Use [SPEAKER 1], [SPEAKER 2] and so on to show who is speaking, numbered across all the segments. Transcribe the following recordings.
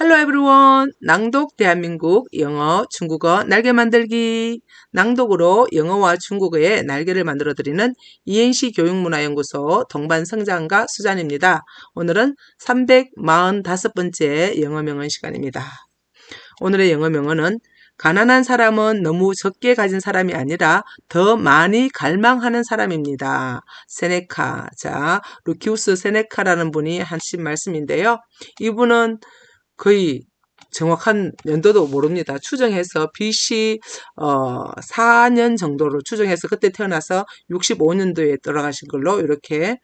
[SPEAKER 1] Hello everyone. 낭독 대한민국 영어 중국어 날개 만들기 낭독으로 영어와 중국어의 날개를 만들어 드리는 이행시 교육문화연구소 동반 성장가 수잔입니다. 오늘은 345번째 영어 명언 시간입니다. 오늘의 영어 명언은 가난한 사람은 너무 적게 가진 사람이 아니라 더 많이 갈망하는 사람입니다. 세네카. 자, 루키우스 세네카라는 분이 하신 말씀인데요. 이분은 거의 정확한 연도도 모릅니다. 추정해서 BC 어 4년 정도로 추정해서 그때 태어나서 65년도에 돌아가신 걸로 이렇게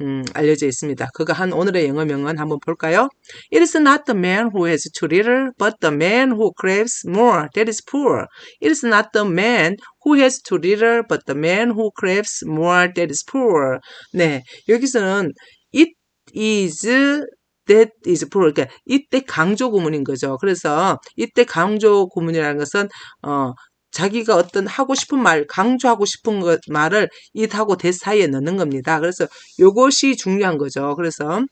[SPEAKER 1] 음, 알려져 있습니다. 그거 한 오늘의 영어 명언 한번 볼까요? It is not the man who has too little, but the man who craves more that is poor. It is not the man who has too little, but the man who craves more that is poor. 네, 여기서는 it is that is poor. 그러니까 이때 강조 구문인 거죠. 그래서 이때 강조 구문이라는 것은 어 자기가 어떤 하고 싶은 말, 강조하고 싶은 것 말을 it하고 that 사이에 넣는 겁니다. 그래서 요것이 중요한 거죠. 그래서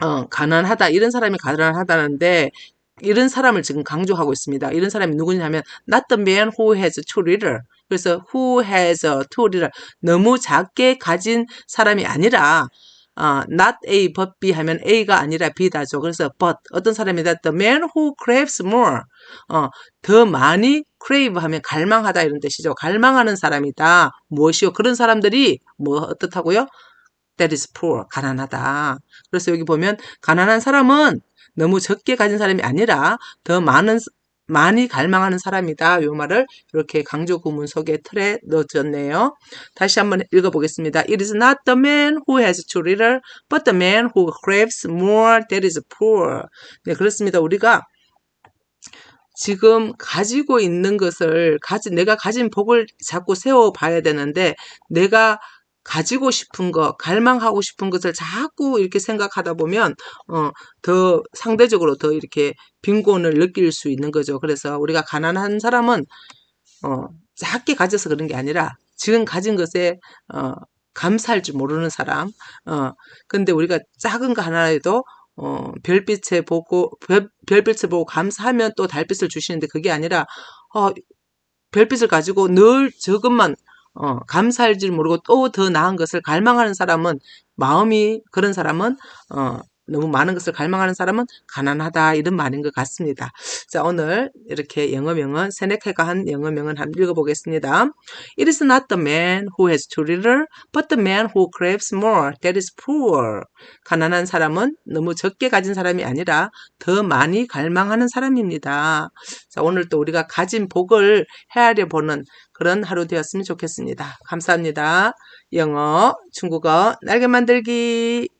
[SPEAKER 1] 어 가난하다 이런 사람이 가난하다는데 이런 사람을 지금 강조하고 있습니다. 이런 사람이 누구냐면 not the man who has too little. 그래서 who has too little 너무 작게 가진 사람이 아니라 어, not A but B 하면 A가 아니라 B다죠. 그래서 but 어떤 사람이다. The man who craves more. 어, 더 많이 crave 하면 갈망하다 이런 뜻이죠. 갈망하는 사람이다. 무엇이요? 그런 사람들이 뭐 어떻다고요? That is poor. 가난하다. 그래서 여기 보면 가난한 사람은 너무 적게 가진 사람이 아니라 더 많은 많이 갈망하는 사람이다. 요 말을 이렇게 강조 구문 속에 틀에 넣어줬네요. 다시 한번 읽어보겠습니다. It is not the man who has too little, but the man who craves more that is poor. 네, 그렇습니다. 우리가 지금 가지고 있는 것을 가지 내가 가진 복을 자꾸 세워 봐야 되는데 내가 가지고 싶은 거, 갈망하고 싶은 것을 자꾸 이렇게 생각하다 보면, 어, 더 상대적으로 더 이렇게 빈곤을 느낄 수 있는 거죠. 그래서 우리가 가난한 사람은, 어, 작게 가져서 그런 게 아니라, 지금 가진 것에, 어, 감사할 줄 모르는 사람, 어, 근데 우리가 작은 거 하나에도, 어, 별빛에 보고, 별, 별빛을 보고 감사하면 또 달빛을 주시는데 그게 아니라, 어, 별빛을 가지고 늘 저것만 어, 감사할 줄 모르고 또 더 나은 것을 갈망하는 사람은 마음이 그런 사람은 어, 너무 많은 것을 갈망하는 사람은 가난하다 이런 말인 것 같습니다. 자 오늘 이렇게 영어명은 세네카가 한 영어명은 한번 읽어보겠습니다. It is not the man who has too little, but the man who craves more that is poor. 가난한 사람은 너무 적게 가진 사람이 아니라 더 많이 갈망하는 사람입니다. 자 오늘 또 우리가 가진 복을 헤아려 보는 그런 하루 되었으면 좋겠습니다. 감사합니다. 영어, 중국어, 날개 만들기.